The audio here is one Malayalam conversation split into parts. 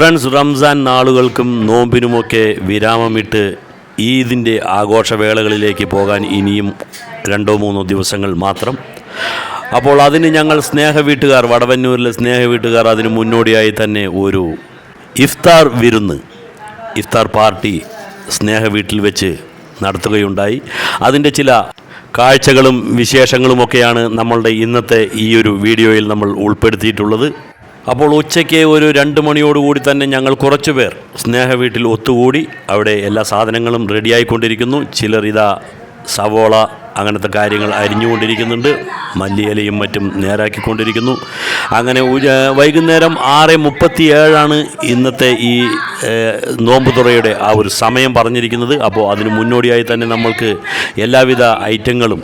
ഫ്രണ്ട്സ് റംസാൻ നാളുകൾക്കും നോമ്പിനുമൊക്കെ വിരാമമിട്ട് ഈദിന്റെ ആഘോഷവേളകളിലേക്ക് പോകാൻ ഇനിയും രണ്ടോ മൂന്നോ ദിവസങ്ങൾ മാത്രം. അപ്പോൾ അതിന് ഞങ്ങൾ സ്നേഹ വീട്ടുകാർ വടവന്നൂരിലെ സ്നേഹ വീട്ടുകാർ അതിന് മുന്നോടിയായി തന്നെ ഒരു ഇഫ്താർ വിരുന്ന് ഇഫ്താർ പാർട്ടി സ്നേഹ വീട്ടിൽ വെച്ച് നടത്തുകയുണ്ടായി. അതിന്റെ ചില കാഴ്ചകളും വിശേഷങ്ങളുമൊക്കെയാണ് നമ്മളുടെ ഇന്നത്തെ ഈ ഒരു വീഡിയോയിൽ നമ്മൾ ഉൾപ്പെടുത്തിയിട്ടുള്ളത്. അപ്പോൾ ഉച്ചയ്ക്ക് ഒരു രണ്ട് മണിയോടുകൂടി തന്നെ ഞങ്ങൾ കുറച്ചു പേർ സ്നേഹ വീട്ടിൽ ഒത്തുകൂടി അവിടെ എല്ലാ സാധനങ്ങളും റെഡിയായിക്കൊണ്ടിരിക്കുന്നു. ചിലർ ഇതാ സവോള അങ്ങനത്തെ കാര്യങ്ങൾ അരിഞ്ഞുകൊണ്ടിരിക്കുന്നുണ്ട്. മല്ലിയിലയും മറ്റും നേരാക്കിക്കൊണ്ടിരിക്കുന്നു. അങ്ങനെ വൈകുന്നേരം ആറ് മുപ്പത്തി ഏഴാണ് ഇന്നത്തെ ഈ നോമ്പ് തുറയുടെ ആ ഒരു സമയം പറഞ്ഞിരിക്കുന്നത്. അപ്പോൾ അതിന് മുന്നോടിയായി തന്നെ നമ്മൾക്ക് എല്ലാവിധ ഐറ്റങ്ങളും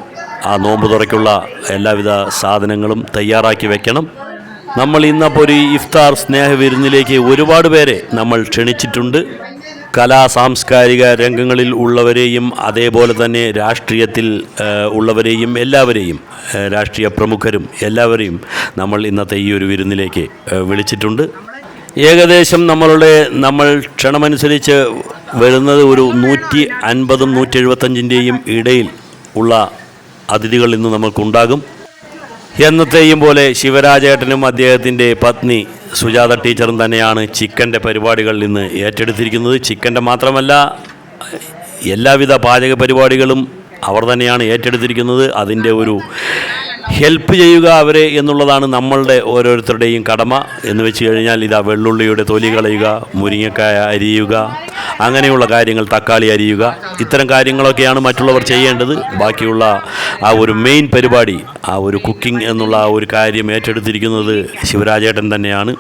ആ നോമ്പ് തുറയ്ക്കുള്ള എല്ലാവിധ സാധനങ്ങളും തയ്യാറാക്കി വെക്കണം. നമ്മൾ ഇന്നപ്പോൾ ഒരു ഇഫ്താർ സ്നേഹ വിരുന്നിലേക്ക് ഒരുപാട് പേരെ നമ്മൾ ക്ഷണിച്ചിട്ടുണ്ട്. കലാ സാംസ്കാരിക രംഗങ്ങളിൽ ഉള്ളവരെയും അതേപോലെ തന്നെ രാഷ്ട്രീയത്തിൽ ഉള്ളവരെയും എല്ലാവരെയും രാഷ്ട്രീയ പ്രമുഖരും എല്ലാവരെയും നമ്മൾ ഇന്നത്തെ ഈ ഒരു വിരുന്നിലേക്ക് വിളിച്ചിട്ടുണ്ട്. ഏകദേശം നമ്മളുടെ നമ്മൾ ക്ഷണമനുസരിച്ച് വരുന്നത് ഒരു നൂറ്റി അൻപതും നൂറ്റി എഴുപത്തഞ്ചിന്റെയും ഇടയിൽ ഉള്ള അതിഥികൾ ഇന്ന് നമുക്കുണ്ടാകും എന്നത്തെയും പോലെ ശിവരാജേട്ടനും അദ്ദേഹത്തിന്റെ പത്നി സുജാത ടീച്ചറും തന്നെയാണ് ചിക്കന്റെ പരിപാടികളിൽ നിന്ന് ഏറ്റെടുത്തിരിക്കുന്നത്. ചിക്കന്റെ മാത്രമല്ല എല്ലാവിധ പാചക പരിപാടികളും അവർ തന്നെയാണ് ഏറ്റെടുത്തിരിക്കുന്നത്. അതിന്റെ ഒരു ഹെൽപ്പ് ചെയ്യുക അവരെ എന്നുള്ളതാണ് നമ്മളുടെ ഓരോരുത്തരുടെയും കടമ എന്ന് വെച്ച് കഴിഞ്ഞാൽ ഇതാ വെള്ളുള്ളിയുടെ തൊലി കളയുക മുരിങ്ങക്കായ അരിയുക അങ്ങനെയുള്ള കാര്യങ്ങൾ തക്കാളി അരിയുക. ഇത്തരം കാര്യങ്ങളൊക്കെയാണ് മറ്റുള്ളവർ ചെയ്യേണ്ടത്. ബാക്കിയുള്ള ആ ഒരു മെയിൻ പരിപാടി ആ ഒരു കുക്കിംഗ് എന്നുള്ള ആ ഒരു കാര്യം ഏറ്റെടുത്തിരിക്കുന്നത് ശിവരാജേട്ടൻ തന്നെയാണ്.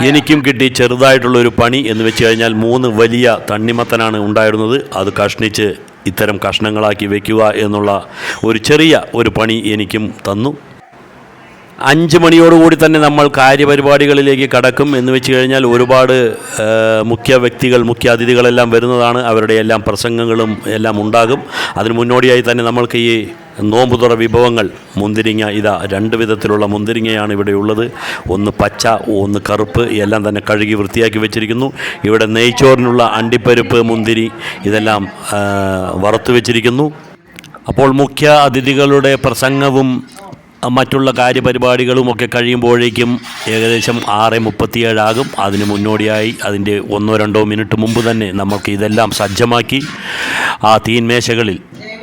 എനിക്കും കിട്ടി ചെറുതായിട്ടുള്ള ഒരു പണി എന്ന് വെച്ച് കഴിഞ്ഞാൽ മൂന്ന് വലിയ തണ്ണിമത്തനാണ് ഉണ്ടായിരുന്നത്. അത് കഷ്ണിച്ച് ഇത്തരം കഷ്ണങ്ങളാക്കി വയ്ക്കുക എന്നുള്ള ഒരു ചെറിയ ഒരു പണി എനിക്കും തന്നു. അഞ്ച് മണിയോടുകൂടി തന്നെ നമ്മൾ കാര്യപരിപാടികളിലേക്ക് കടക്കും എന്ന് വെച്ച് കഴിഞ്ഞാൽ ഒരുപാട് മുഖ്യ വ്യക്തികൾ മുഖ്യ അതിഥികളെല്ലാം വരുന്നതാണ്. അവരുടെ എല്ലാം പ്രസംഗങ്ങളും എല്ലാം ഉണ്ടാകും. അതിന് മുന്നോടിയായി തന്നെ നമ്മൾക്ക് ഈ നോമ്പുതുറ വിഭവങ്ങൾ മുന്തിരിങ്ങ ഇതാ രണ്ട് വിധത്തിലുള്ള മുന്തിരിങ്ങയാണ് ഇവിടെ ഉള്ളത്. ഒന്ന് പച്ച ഒന്ന് കറുപ്പ് എല്ലാം തന്നെ കഴുകി വൃത്തിയാക്കി വെച്ചിരിക്കുന്നു. ഇവിടെ നെയ്ച്ചോറിനുള്ള അണ്ടിപ്പരിപ്പ് മുന്തിരി ഇതെല്ലാം വറുത്തു വെച്ചിരിക്കുന്നു. അപ്പോൾ മുഖ്യ അതിഥികളുടെ പ്രസംഗവും മറ്റുള്ള കാര്യപരിപാടികളുമൊക്കെ കഴിയുമ്പോഴേക്കും ഏകദേശം ആറ് മുപ്പത്തിയേഴാകും അതിന് മുന്നോടിയായി അതിന്റെ ഒന്നോ രണ്ടോ മിനിറ്റ് മുമ്പ് തന്നെ നമുക്ക് ഇതെല്ലാം സജ്ജമാക്കി ആ തീൻമേശകളിൽ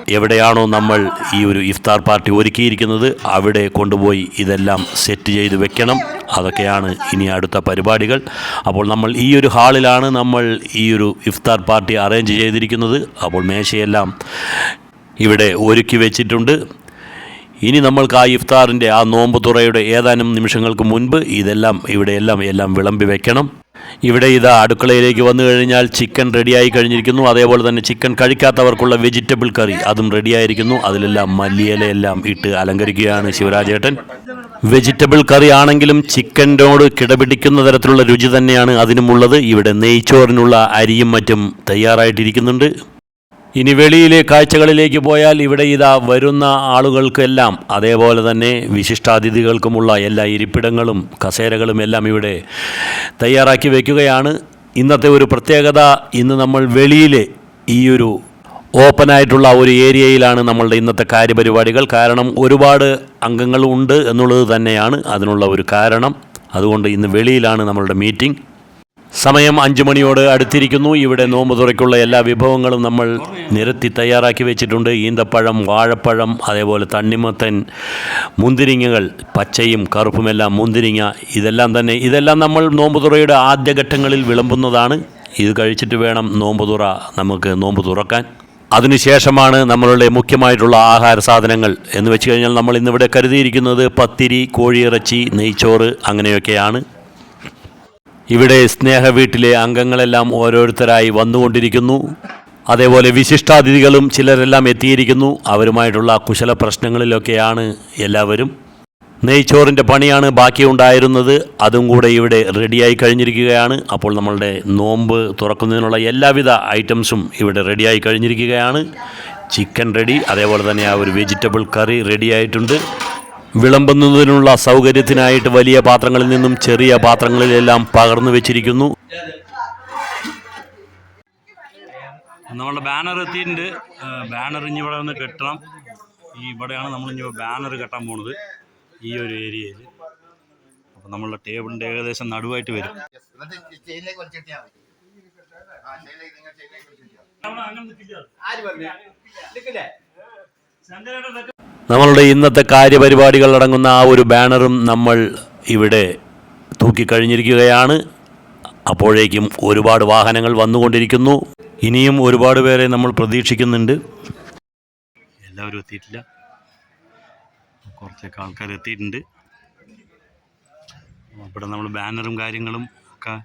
എവിടെയാണോ നമ്മൾ ഈ ഒരു ഇഫ്താർ പാർട്ടി ഒരുക്കിയിരിക്കുന്നത് അവിടെ കൊണ്ടുപോയി ഇതെല്ലാം സെറ്റ് ചെയ്ത് വെക്കണം. അതൊക്കെയാണ് ഇനി അടുത്ത പരിപാടികൾ. അപ്പോൾ നമ്മൾ ഈ ഒരു ഹാളിലാണ് നമ്മൾ ഈ ഒരു ഇഫ്താർ പാർട്ടി അറേഞ്ച് ചെയ്തിരിക്കുന്നത്. അപ്പോൾ മേശയെല്ലാം ഇവിടെ ഒരുക്കി വെച്ചിട്ടുണ്ട്. ഇനി നമ്മൾക്ക് ആ ഇഫ്താറിന്റെ ആ നോമ്പ് തുറയുടെ ഏതാനും നിമിഷങ്ങൾക്ക് മുൻപ് ഇതെല്ലാം ഇവിടെയെല്ലാം എല്ലാം വിളമ്പി വെക്കണം. ഇവിടെ ഇത് അടുക്കളയിലേക്ക് വന്നു കഴിഞ്ഞാൽ ചിക്കൻ റെഡിയായി കഴിഞ്ഞിരിക്കുന്നു. അതേപോലെ തന്നെ ചിക്കൻ കഴിക്കാത്തവർക്കുള്ള വെജിറ്റബിൾ കറി അതും റെഡിയായിരിക്കുന്നു. അതിലെല്ലാം മല്ലിയിലയെല്ലാം ഇട്ട് അലങ്കരിക്കുകയാണ് ശിവരാജേട്ടൻ. വെജിറ്റബിൾ കറി ആണെങ്കിലും ചിക്കനോട് കിടപിടിക്കുന്ന തരത്തിലുള്ള രുചി തന്നെയാണ് അതിനുമുള്ളത്. ഇവിടെ നെയ്ച്ചോറിനുള്ള അരിയും മറ്റും തയ്യാറായിട്ടിരിക്കുന്നുണ്ട്. ഇനി വെളിയിലെ കാഴ്ചകളിലേക്ക് പോയാൽ ഇവിടെ ഇതാ വരുന്ന ആളുകൾക്കെല്ലാം അതേപോലെ തന്നെ വിശിഷ്ടാതിഥികൾക്കുമുള്ള എല്ലാ ഇരിപ്പിടങ്ങളും കസേരകളും എല്ലാം ഇവിടെ തയ്യാറാക്കി വയ്ക്കുകയാണ് ഇന്നത്തെ ഒരു പ്രത്യേകത ഇന്ന് നമ്മൾ വെളിയിലെ ഈ ഒരു ഓപ്പണായിട്ടുള്ള ഒരു ഏരിയയിലാണ് നമ്മളുടെ ഇന്നത്തെ കാര്യപരിപാടികൾ. കാരണം ഒരുപാട് അംഗങ്ങളുണ്ട് എന്നുള്ളത് തന്നെയാണ് അതിനുള്ള ഒരു കാരണം. അതുകൊണ്ട് ഇന്ന് വെളിയിലാണ് നമ്മളുടെ മീറ്റിംഗ് സമയം അഞ്ചു മണിയോട് അടുത്തിരിക്കുന്നു. ഇവിടെ നോമ്പ് തുറയ്ക്കുള്ള എല്ലാ വിഭവങ്ങളും നമ്മൾ നിരത്തി തയ്യാറാക്കി വെച്ചിട്ടുണ്ട്. ഈന്തപ്പഴം വാഴപ്പഴം അതേപോലെ തണ്ണിമത്തൻ മുന്തിരിങ്ങകൾ പച്ചയും കറുപ്പുമെല്ലാം മുന്തിരിങ്ങ ഇതെല്ലാം തന്നെ. ഇതെല്ലാം നമ്മൾ നോമ്പ് തുറയുടെ ആദ്യഘട്ടങ്ങളിൽ വിളമ്പുന്നതാണ്. ഇത് കഴിച്ചിട്ട് വേണം നോമ്പ് തുറ നമുക്ക് നോമ്പ് തുറക്കാൻ. അതിനുശേഷമാണ് നമ്മളുടെ മുഖ്യമായിട്ടുള്ള ആഹാര സാധനങ്ങൾ എന്ന് വെച്ച് കഴിഞ്ഞാൽ നമ്മൾ ഇന്നിവിടെ കരുതിയിരിക്കുന്നത് പത്തിരി കോഴിയിറച്ചി നെയ്ച്ചോറ് അങ്ങനെയൊക്കെയാണ്. ഇവിടെ സ്നേഹ വീട്ടിലെ അംഗങ്ങളെല്ലാം ഓരോരുത്തരായി വന്നുകൊണ്ടിരിക്കുന്നു. അതേപോലെ വിശിഷ്ടാതിഥികളും ചിലരെല്ലാം എത്തിയിരിക്കുന്നു. അവരുമായിട്ടുള്ള കുശല പ്രശ്നങ്ങളിലൊക്കെയാണ് എല്ലാവരും. നെയ്ച്ചോറിന്റെ പണിയാണ് ബാക്കിയുണ്ടായിരുന്നത്. അതും കൂടെ ഇവിടെ റെഡിയായി കഴിഞ്ഞിരിക്കുകയാണ്. അപ്പോൾ നമ്മളുടെ നോമ്പ് തുറക്കുന്നതിനുള്ള എല്ലാവിധ ഐറ്റംസും ഇവിടെ റെഡിയായി കഴിഞ്ഞിരിക്കുകയാണ്. ചിക്കൻ റെഡി അതേപോലെ തന്നെ ആ ഒരു വെജിറ്റബിൾ കറി റെഡി ആയിട്ടുണ്ട് വിളമ്പുന്നതിനുള്ള സൗകര്യത്തിനായിട്ട് വലിയ പാത്രങ്ങളിൽ നിന്നും ചെറിയ പാത്രങ്ങളിലെല്ലാം പകർന്നു വെച്ചിരിക്കുന്നു. നമ്മളുടെ ബാനർ എത്തിയിട്ടുണ്ട്. ബാനർ ഇനി ഇവിടെ നിന്ന് കെട്ടണം. ഈ ഇവിടെയാണ് നമ്മൾ ഇനി ബാനർ കെട്ടാൻ പോണത്. ഈ ഒരു ഏരിയയിൽ. അപ്പോൾ നമ്മളുടെ ടേബിളിന്റെ ഏകദേശം നടുവായിട്ട് വരും. ചെയിനിലേക്ക് വലിച്ചിട്ടാ ആര് പറഞ്ഞു? നിൽക്കില്ലേ. നമ്മളുടെ ഇന്നത്തെ കാര്യപരിപാടികൾ അടങ്ങുന്ന ആ ഒരു ബാനറും നമ്മൾ ഇവിടെ തൂക്കിക്കഴിഞ്ഞിരിക്കുകയാണ്. അപ്പോഴേക്കും ഒരുപാട് വാഹനങ്ങൾ വന്നുകൊണ്ടിരിക്കുന്നു. ഇനിയും ഒരുപാട് പേരെ നമ്മൾ പ്രതീക്ഷിക്കുന്നുണ്ട്. എല്ലാവരും എത്തിയിട്ടില്ല. കുറച്ചൊക്കെ ആൾക്കാർ എത്തിയിട്ടുണ്ട്. ഇവിടെ നമ്മൾ ബാനറും കാര്യങ്ങളും ഒക്കെ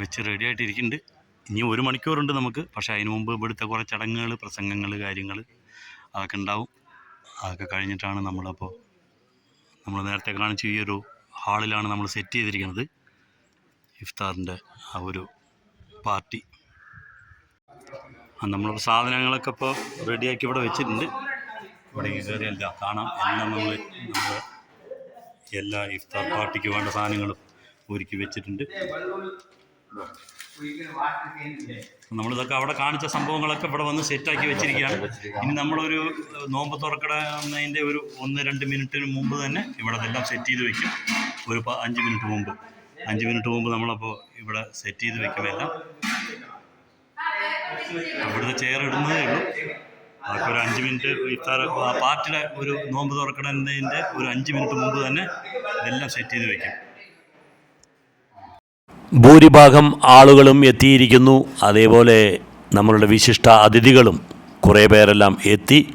വെച്ച് റെഡി ആയിട്ടിരിക്കുന്നുണ്ട്. ഇനി ഒരു മണിക്കൂറുണ്ട് നമുക്ക്. പക്ഷേ അതിന് മുമ്പ് ഇവിടുത്തെ കുറേ ചടങ്ങുകൾ പ്രസംഗങ്ങൾ കാര്യങ്ങൾ അതൊക്കെ ഉണ്ടാവും. അതൊക്കെ കഴിഞ്ഞിട്ടാണ് നമ്മളപ്പോൾ നമ്മൾ നേരത്തെ കാണിച്ച ഈ ഒരു ഹാളിലാണ് നമ്മൾ സെറ്റ് ചെയ്തിരിക്കുന്നത് ഇഫ്താറിന്റെ ആ ഒരു പാർട്ടി. നമ്മൾ സാധനങ്ങളൊക്കെ ഇപ്പോൾ റെഡിയാക്കി ഇവിടെ വെച്ചിട്ടുണ്ട്. ഇവിടെ കയറി എല്ലാം കാണാം. എല്ലാം നമ്മൾ നമ്മൾ എല്ലാ ഇഫ്താർ പാർട്ടിക്ക് വേണ്ട സാധനങ്ങളും ഒരുക്കി വെച്ചിട്ടുണ്ട്. നമ്മളിതൊക്കെ അവിടെ കാണിച്ച സംഭവങ്ങളൊക്കെ ഇവിടെ വന്ന് സെറ്റാക്കി വെച്ചിരിക്കുകയാണ്. ഇനി നമ്മളൊരു നോമ്പ് തുറക്കടന്നതിന്റെ ഒരു ഒന്ന് രണ്ട് മിനിറ്റിന് മുമ്പ് തന്നെ ഇവിടെ അതെല്ലാം സെറ്റ് ചെയ്ത് വെക്കും. ഒരു അഞ്ച് മിനിറ്റ് മുമ്പ്. അഞ്ച് മിനിറ്റ് മുമ്പ് നമ്മളപ്പോൾ ഇവിടെ സെറ്റ് ചെയ്ത് വെക്കുമെല്ലാം. അവിടുത്തെ ചെയർ ഇടുന്നതേ ഉള്ളൂ. അതൊക്കെ ഒരു അഞ്ച് മിനിറ്റ് ഇഫ്താർ ആ പാർട്ടിയുടെ ഒരു നോമ്പ് തുറക്കണതിന്റെ ഒരു അഞ്ച് മിനിറ്റ് മുമ്പ് തന്നെ ഇതെല്ലാം സെറ്റ് ചെയ്ത് വെക്കും. ഭൂരിഭാഗം ആളുകളും എത്തിയിരിക്കുന്നു. അതേപോലെ നമ്മളുടെ വിശിഷ്ട അതിഥികളും കുറേ പേരെല്ലാം എത്തി.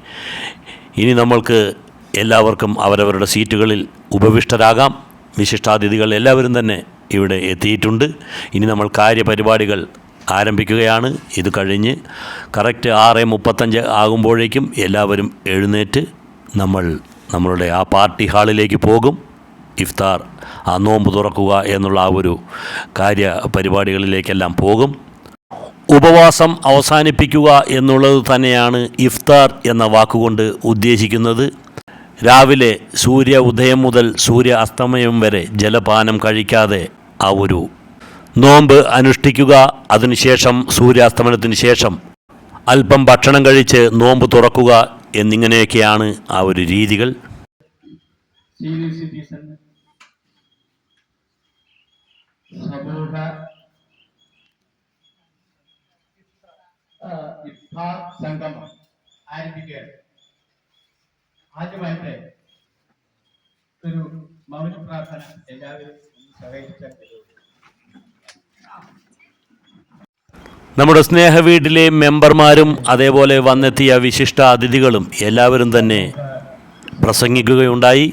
ഇനി നമ്മൾക്ക് എല്ലാവർക്കും അവരവരുടെ സീറ്റുകളിൽ ഉപവിഷ്ടരാകാം. വിശിഷ്ടാതിഥികൾ എല്ലാവരും തന്നെ ഇവിടെ എത്തിയിട്ടുണ്ട്. ഇനി നമ്മൾ കാര്യപരിപാടികൾ ആരംഭിക്കുകയാണ്. ഇത് കഴിഞ്ഞ് കറക്റ്റ് ആറ് മുപ്പത്തഞ്ച് ആകുമ്പോഴേക്കും എല്ലാവരും എഴുന്നേറ്റ് നമ്മൾ നമ്മളുടെ ആ പാർട്ടി ഹാളിലേക്ക് പോകും. ഇഫ്താർ. ആ നോമ്പ് തുറക്കുക എന്നുള്ള ആ ഒരു കാര്യ പരിപാടികളിലേക്കെല്ലാം പോകും. ഉപവാസം അവസാനിപ്പിക്കുക എന്നുള്ളത് തന്നെയാണ് ഇഫ്താർ എന്ന വാക്കുകൊണ്ട് ഉദ്ദേശിക്കുന്നത്. രാവിലെ സൂര്യ ഉദയം മുതൽ സൂര്യ അസ്തമയം വരെ ജലപാനം കഴിക്കാതെ ആ ഒരു നോമ്പ് അനുഷ്ഠിക്കുക അതിനുശേഷം സൂര്യാസ്തമനത്തിന് ശേഷം അല്പം ഭക്ഷണം കഴിച്ച് നോമ്പ് തുറക്കുക എന്നിങ്ങനെയൊക്കെയാണ് ആ ഒരു രീതികൾ. സീനിയർ സിറ്റിസൺ സമൂഹ ഇഫ്താർ സംഗമം ആരംഭിക്കുകയാണ് ആദ്യമായിട്ട് ഒരു മൗന പ്രാർത്ഥന എല്ലാവരും മതി. നമ്മുടെ സ്നേഹ വീട്ടിലെ മെമ്പർമാരും അതേപോലെ വന്നെത്തിയ വിശിഷ്ട അതിഥികളും എല്ലാവരും തന്നെ പ്രസംഗിക്കുകയുണ്ടായി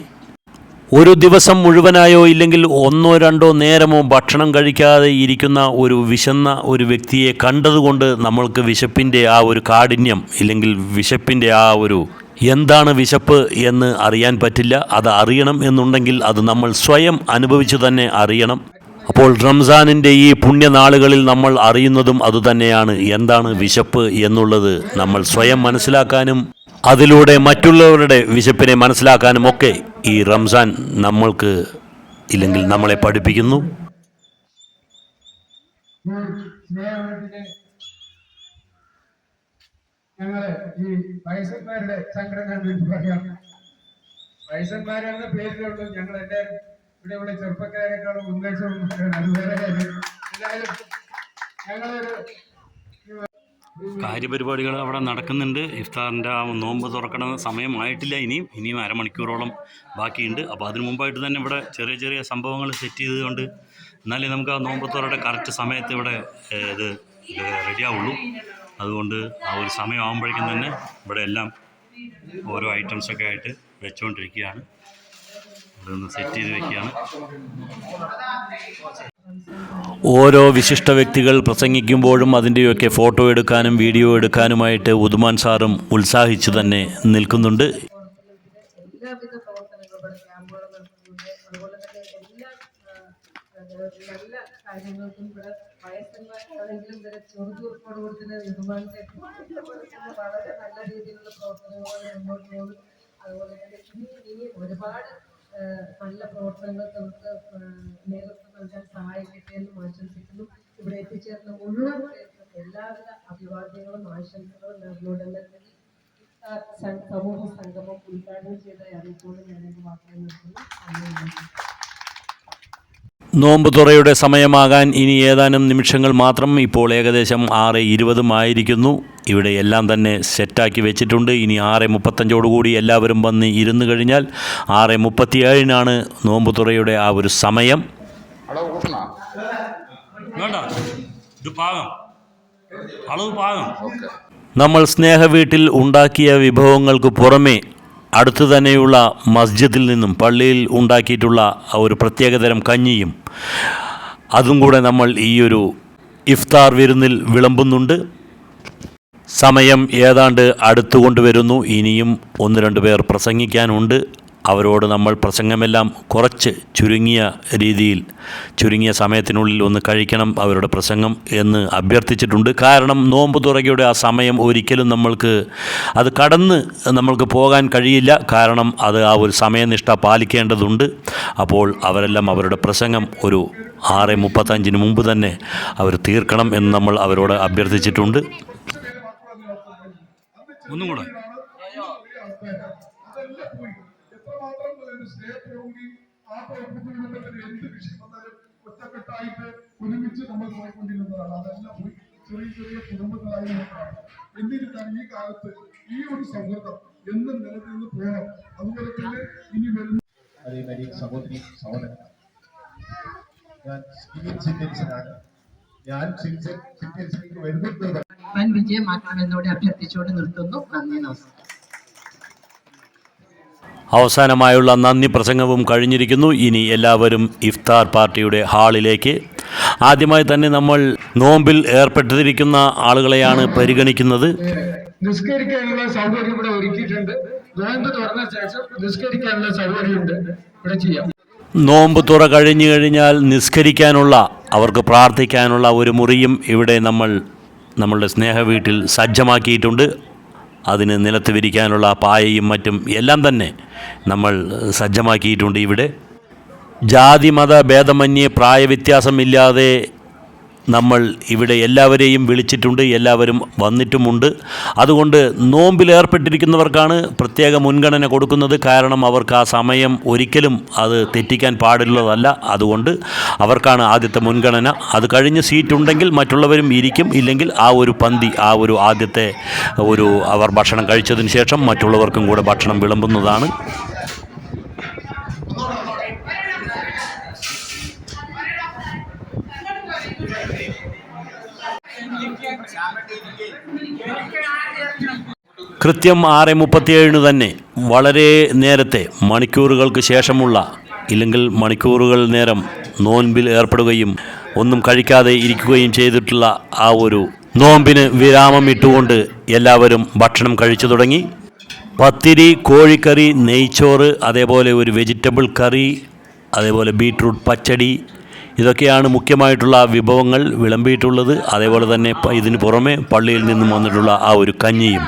ഒരു ദിവസം മുഴുവനായോ ഇല്ലെങ്കിൽ ഒന്നോ രണ്ടോ നേരമോ ഭക്ഷണം കഴിക്കാതെ ഇരിക്കുന്ന ഒരു വിശന്ന ഒരു വ്യക്തിയെ കണ്ടതുകൊണ്ട് നമ്മൾക്ക് വിശപ്പിന്റെ ആ ഒരു കാഠിന്യം ഇല്ലെങ്കിൽ വിശപ്പിന്റെ ആ ഒരു എന്താണ് വിശപ്പ് എന്ന് അറിയാൻ പറ്റില്ല. അത് അറിയണം എന്നുണ്ടെങ്കിൽ അത് നമ്മൾ സ്വയം അനുഭവിച്ചു തന്നെ അറിയണം. അപ്പോൾ റംസാനിന്റെ ഈ പുണ്യനാളുകളിൽ നമ്മൾ അറിയുന്നതും അതുതന്നെയാണ്. എന്താണ് വിശപ്പ് എന്നുള്ളത് നമ്മൾ സ്വയം മനസ്സിലാക്കാനും അതിലൂടെ മറ്റുള്ളവരുടെ വിശപ്പിനെ മനസ്സിലാക്കാനും ഒക്കെ ഈ റംസാൻ നമ്മൾക്ക് ഇല്ലെങ്കിൽ നമ്മളെ പഠിപ്പിക്കുന്നു. ഞങ്ങളെ ഈ വയസ്സന്മാരുടെ സംഘടന പറയാം. വയസ്സന്മാരെന്ന പേരിലുള്ളൂ ഞങ്ങൾ എല്ലാവരും ഇവിടെ ഉള്ള ചെറുപ്പക്കാരെക്കാളും ഉന്മേഷം അത് വേറെ ഞങ്ങളൊരു കാര്യപരിപാടികൾ അവിടെ നടക്കുന്നുണ്ട്. ഇഫ്താറിന്റെ ആ നോമ്പ് തുറക്കണ സമയമായിട്ടില്ല ഇനിയും. ഇനിയും അരമണിക്കൂറോളം ബാക്കിയുണ്ട്. അപ്പോൾ അതിന് മുമ്പായിട്ട് തന്നെ ഇവിടെ ചെറിയ ചെറിയ സംഭവങ്ങൾ സെറ്റ് ചെയ്തുകൊണ്ട് എന്നാലേ നമുക്ക് ആ നോമ്പ് തുറയുടെ കറക്റ്റ് സമയത്ത് ഇവിടെ ഇത് റെഡിയാവുള്ളൂ അതുകൊണ്ട് ആ ഒരു സമയമാകുമ്പോഴേക്കും തന്നെ ഇവിടെ എല്ലാം ഓരോ ഐറ്റംസൊക്കെ ആയിട്ട് വെച്ചുകൊണ്ടിരിക്കുകയാണ് ഇതൊന്ന് സെറ്റ് ചെയ്ത് വെക്കുകയാണ്. ഓരോ വിശിഷ്ട വ്യക്തികൾ പ്രസംഗിക്കുമ്പോഴും അതിന്റെയൊക്കെ ഫോട്ടോ എടുക്കാനും വീഡിയോ എടുക്കാനുമായിട്ട് ഉദുമാൻ സാറും ഉത്സാഹിച്ചു തന്നെ നിൽക്കുന്നുണ്ട്. എല്ലാവിധ പ്രവർത്തനങ്ങളും ഇവിടെ ക്യാമ്പുകൾ നടത്തുന്നുണ്ട് അതുപോലെ തന്നെ എല്ലാ നല്ല കാര്യങ്ങൾക്കും ഇവിടെ വയസ്സന്മാരാണെങ്കിലും വളരെ നല്ല രീതിയിലുള്ള പ്രവർത്തനങ്ങളാണ് മുന്നോട്ട് പോകുന്നത് അതുപോലെ തന്നെ ഇനി ഇനി ഒരുപാട് നല്ല പ്രവർത്തനങ്ങൾ നമുക്ക് നേതൃത്വം നൽകാൻ സഹായിക്കട്ടെ എന്ന് ആശംസിക്കുന്നു എത്തിച്ചേർന്ന മുഴുവൻ എല്ലാവിധ അഭിവാദ്യങ്ങളും ആശംസകളും നേർന്നുകൊണ്ട് സമൂഹ സംഗമം ഉദ്ഘാടനം ചെയ്ത അറിയിച്ചുകൊണ്ട് ഞാൻ എന്റെ വാക്കുകൾ നിർത്തുന്നു. നോമ്പ് തുറയുടെ സമയമാകാൻ ഇനി ഏതാനും നിമിഷങ്ങൾ മാത്രം ഇപ്പോൾ ഏകദേശം ആറ് ഇരുപതും ആയിരിക്കുന്നു. ഇവിടെ എല്ലാം തന്നെ സെറ്റാക്കി വെച്ചിട്ടുണ്ട്. ഇനി ആറ് മുപ്പത്തഞ്ചോടുകൂടി എല്ലാവരും വന്ന് ഇരുന്ന് കഴിഞ്ഞാൽ ആറ് മുപ്പത്തിയേഴിനാണ് നോമ്പ് തുറയുടെ ആ ഒരു സമയം. നമ്മൾ സ്നേഹ വീട്ടിൽ ഉണ്ടാക്കിയ വിഭവങ്ങൾക്ക് പുറമെ അടുത്തു തന്നെയുള്ള മസ്ജിദിൽ നിന്നും പള്ളിയിൽ ഉണ്ടാക്കിയിട്ടുള്ള ഒരു പ്രത്യേകതരം കഞ്ഞിയും അതും കൂടെ നമ്മൾ ഈ ഒരു ഇഫ്താർ വിരുന്നിൽ വിളമ്പുന്നുണ്ട്. സമയം ഏതാണ്ട് അടുത്തുകൊണ്ട് വരുന്നു. ഇനിയും ഒന്ന് രണ്ട് പേർ പ്രസംഗിക്കാനുണ്ട്. അവരോട് നമ്മൾ പ്രസംഗമെല്ലാം കുറച്ച് ചുരുങ്ങിയ രീതിയിൽ ചുരുങ്ങിയ സമയത്തിനുള്ളിൽ ഒന്ന് കഴിക്കണം അവരുടെ പ്രസംഗം എന്ന് അഭ്യർത്ഥിച്ചിട്ടുണ്ട്. കാരണം നോമ്പ് തുറകയുടെ ആ സമയം ഒരിക്കലും നമ്മൾക്ക് അത് കടന്ന് നമ്മൾക്ക് പോകാൻ കഴിയില്ല. കാരണം അത് ആ ഒരു സമയനിഷ്ഠ പാലിക്കേണ്ടതുണ്ട്. അപ്പോൾ അവരെല്ലാം അവരുടെ പ്രസംഗം ഒരു ആറ് മുപ്പത്തഞ്ചിന് മുമ്പ് തന്നെ അവർ തീർക്കണം എന്ന് നമ്മൾ അവരോട് അഭ്യർത്ഥിച്ചിട്ടുണ്ട്. ഒന്നും കൂടെ അതെല്ലാം പോയി എത്രമാത്രം ഒരു സ്നേഹത്തോടുകൂടി ആ പ്രവർത്തനത്തിൽ എന്ത് വിഷയം വന്നാലും ഒറ്റക്കെട്ടായിട്ട് ഒരുമിച്ച് നമ്മൾ പോയിക്കൊണ്ടിരുന്നതാണ് അതെല്ലാം പോയി ചെറിയ ചെറിയ കുടുംബങ്ങളായി നോക്കാം എന്നിരുന്നാലും ഈ കാലത്ത് ഈ ഒരു സൗഹൃദം എന്നും നിലനിന്ന് പോകണം അതുപോലെ തന്നെ ഇനി വരുന്ന അതേമാതിരി സഹോദരി സഹോദരൻ ഞാൻ സിവിൽ സിറ്റിസനാണ് ഞാൻ അഭ്യർത്ഥിച്ചുകൊണ്ട് നിർത്തുന്നു. നന്ദി നമസ്കാരം. അവസാനമായുള്ള നന്ദി പ്രസംഗവും കഴിഞ്ഞിരിക്കുന്നു. ഇനി എല്ലാവരും ഇഫ്താർ പാർട്ടിയുടെ ഹാളിലേക്ക്. ആദ്യമായി തന്നെ നമ്മൾ നോമ്പിൽ ഏർപ്പെട്ടിരിക്കുന്ന ആളുകളെയാണ് പരിഗണിക്കുന്നത്. നിസ്കരിക്കാനുള്ള സൗകര്യം ഇവിടെ ഒരുക്കിയിട്ടുണ്ട്. നോമ്പ് തുറന്ന ശേഷം നിസ്കരിക്കാനുള്ള സൗകര്യമുണ്ട് ഇവിടെ ചെയ്യാം. നോമ്പ് തുറ കഴിഞ്ഞു കഴിഞ്ഞാൽ നിസ്കരിക്കാനുള്ള അവർക്ക് പ്രാർത്ഥിക്കാനുള്ള ഒരു മുറിയും ഇവിടെ നമ്മൾ നമ്മളുടെ സ്നേഹ വീട്ടിൽ സജ്ജമാക്കിയിട്ടുണ്ട്. അതിന് നിലത്ത് വിരിക്കാനുള്ള പായയും മറ്റും എല്ലാം തന്നെ നമ്മൾ സജ്ജമാക്കിയിട്ടുണ്ട് ഇവിടെ. ജാതി മത ഭേദമന്യേ പ്രായവ്യത്യാസമില്ലാതെ നമ്മൾ ഇവിടെ എല്ലാവരെയും വിളിച്ചിട്ടുണ്ട് എല്ലാവരും വന്നിട്ടുമുണ്ട്. അതുകൊണ്ട് നോമ്പിൽ ഏർപ്പെട്ടിരിക്കുന്നവർക്കാണ് പ്രത്യേക മുൻഗണന കൊടുക്കുന്നത്. കാരണം അവർക്ക് ആ സമയം ഒരിക്കലും അത് തെറ്റിക്കാൻ പാടുള്ളതല്ല. അതുകൊണ്ട് അവർക്കാണ് ആദ്യത്തെ മുൻഗണന. അത് കഴിഞ്ഞ് സീറ്റുണ്ടെങ്കിൽ മറ്റുള്ളവരും ഇരിക്കും. ഇല്ലെങ്കിൽ ആ ഒരു പന്തി ആ ഒരു ആദ്യത്തെ ഒരു അവർ ഭക്ഷണം കഴിച്ചതിന് ശേഷം മറ്റുള്ളവർക്കും കൂടെ ഭക്ഷണം വിളമ്പുന്നതാണ്. കൃത്യം ആറ് മുപ്പത്തിയേഴിന് തന്നെ വളരെ നേരത്തെ മണിക്കൂറുകൾക്ക് ശേഷമുള്ള ഇല്ലെങ്കിൽ മണിക്കൂറുകൾ നേരം നോൻപിൽ ഏർപ്പെടുകയും ഒന്നും കഴിക്കാതെ ഇരിക്കുകയും ചെയ്തിട്ടുള്ള ആ ഒരു നോമ്പിന് വിരാമം ഇട്ടുകൊണ്ട് എല്ലാവരും ഭക്ഷണം കഴിച്ചു തുടങ്ങി. പത്തിരി കോഴിക്കറി നെയ്ച്ചോറ് അതേപോലെ ഒരു വെജിറ്റബിൾ കറി അതേപോലെ ബീട്രൂട്ട് പച്ചടി ഇതൊക്കെയാണ് മുഖ്യമായിട്ടുള്ള വിഭവങ്ങൾ വിളമ്പിയിട്ടുള്ളത്. അതേപോലെ തന്നെ ഇതിന് പുറമെ പള്ളിയിൽ നിന്നും വന്നിട്ടുള്ള ആ ഒരു കഞ്ഞിയും.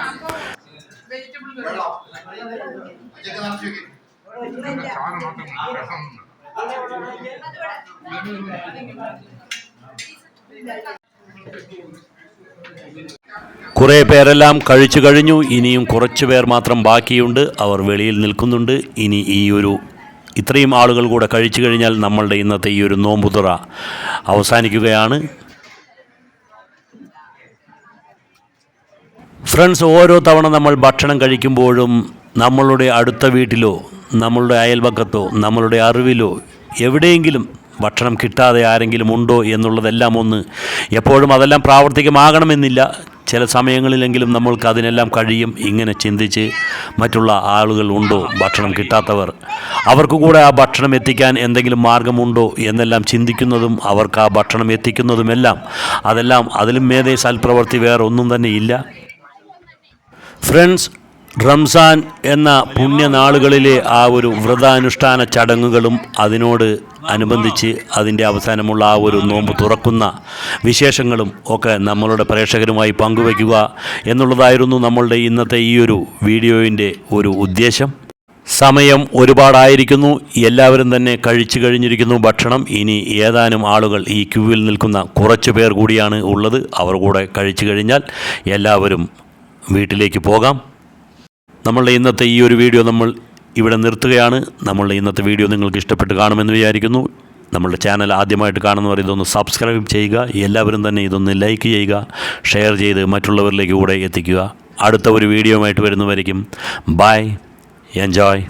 കുറേ പേരെല്ലാം കഴിച്ചു കഴിഞ്ഞു. ഇനിയും കുറച്ച് പേർ മാത്രം ബാക്കിയുണ്ട്. അവർ വെളിയിൽ നിൽക്കുന്നുണ്ട്. ഇനി ഈ ഒരു ഇത്രയും ആളുകൾ കൂടെ കഴിച്ചു കഴിഞ്ഞാൽ നമ്മളുടെ ഇന്നത്തെ ഈ ഒരു നോമ്പുതുറ അവസാനിക്കുകയാണ്. ഫ്രണ്ട്സ് ഓരോ തവണ നമ്മൾ ഭക്ഷണം കഴിക്കുമ്പോഴും നമ്മളുടെ അടുത്ത വീട്ടിലോ നമ്മളുടെ അയൽവക്കത്തോ നമ്മളുടെ അറിവിലോ എവിടെയെങ്കിലും ഭക്ഷണം കിട്ടാതെ ആരെങ്കിലും ഉണ്ടോ എന്നുള്ളതെല്ലാം ഒന്ന് എപ്പോഴും അതെല്ലാം പ്രാവർത്തികമാകണമെന്നില്ല. ചില സമയങ്ങളിലെങ്കിലും നമ്മൾക്ക് അതിനെല്ലാം കഴിയും. ഇങ്ങനെ ചിന്തിച്ച് മറ്റുള്ള ആളുകൾ ഉണ്ടോ? ഭക്ഷണം കിട്ടാത്തവർ. അവർക്ക് കൂടെ ആ ഭക്ഷണം എത്തിക്കാൻ എന്തെങ്കിലും മാർഗമുണ്ടോ എന്നെല്ലാം ചിന്തിക്കുന്നതും അവർക്ക് ആ ഭക്ഷണം എത്തിക്കുന്നതുമെല്ലാം അതെല്ലാം അതിലും മേധേ സൽപ്രവൃത്തി വേറെ ഒന്നും തന്നെ ഇല്ല. ഫ്രണ്ട്സ് റംസാൻ എന്ന പുണ്യനാളുകളിലെ ആ ഒരു വ്രതാനുഷ്ഠാന ചടങ്ങുകളും അതിനോട് അനുബന്ധിച്ച് അതിന്റെ അവസാനമുള്ള ആ ഒരു നോമ്പ് തുറക്കുന്ന വിശേഷങ്ങളും ഒക്കെ നമ്മളുടെ പ്രേക്ഷകരുമായി പങ്കുവയ്ക്കുക എന്നുള്ളതായിരുന്നു നമ്മളുടെ ഇന്നത്തെ ഈ ഒരു വീഡിയോയിന്റെ ഒരു ഉദ്ദേശം. സമയം ഒരുപാടായിരിക്കുന്നു. എല്ലാവരും തന്നെ കഴിച്ചു കഴിഞ്ഞിരിക്കുന്നു ഭക്ഷണം. ഇനി ഏതാനും ആളുകൾ ഈ ക്യൂവിൽ നിൽക്കുന്ന കുറച്ച് പേർ കൂടിയാണ് ഉള്ളത്. അവർ കൂടെ കഴിച്ചു കഴിഞ്ഞാൽ എല്ലാവരും വീട്ടിലേക്ക് പോകാം. നമ്മളുടെ ഇന്നത്തെ ഈ ഒരു വീഡിയോ നമ്മൾ ഇവിടെ നിർത്തുകയാണ്. നമ്മളുടെ ഇന്നത്തെ വീഡിയോ നിങ്ങൾക്ക് ഇഷ്ടപ്പെട്ട് കാണുമെന്ന് വിചാരിക്കുന്നു. നമ്മളുടെ ചാനൽ ആദ്യമായിട്ട് കാണുന്നവർ ഇതൊന്ന് സബ്സ്ക്രൈബ് ചെയ്യുക. എല്ലാവരും തന്നെ ഇതൊന്ന് ലൈക്ക് ചെയ്യുക. ഷെയർ ചെയ്ത് മറ്റുള്ളവരിലേക്ക് കൂടെ എത്തിക്കുക. അടുത്ത ഒരു വീഡിയോ ആയിട്ട് വരുന്നവരേക്കും ബൈ. എൻജോയ്.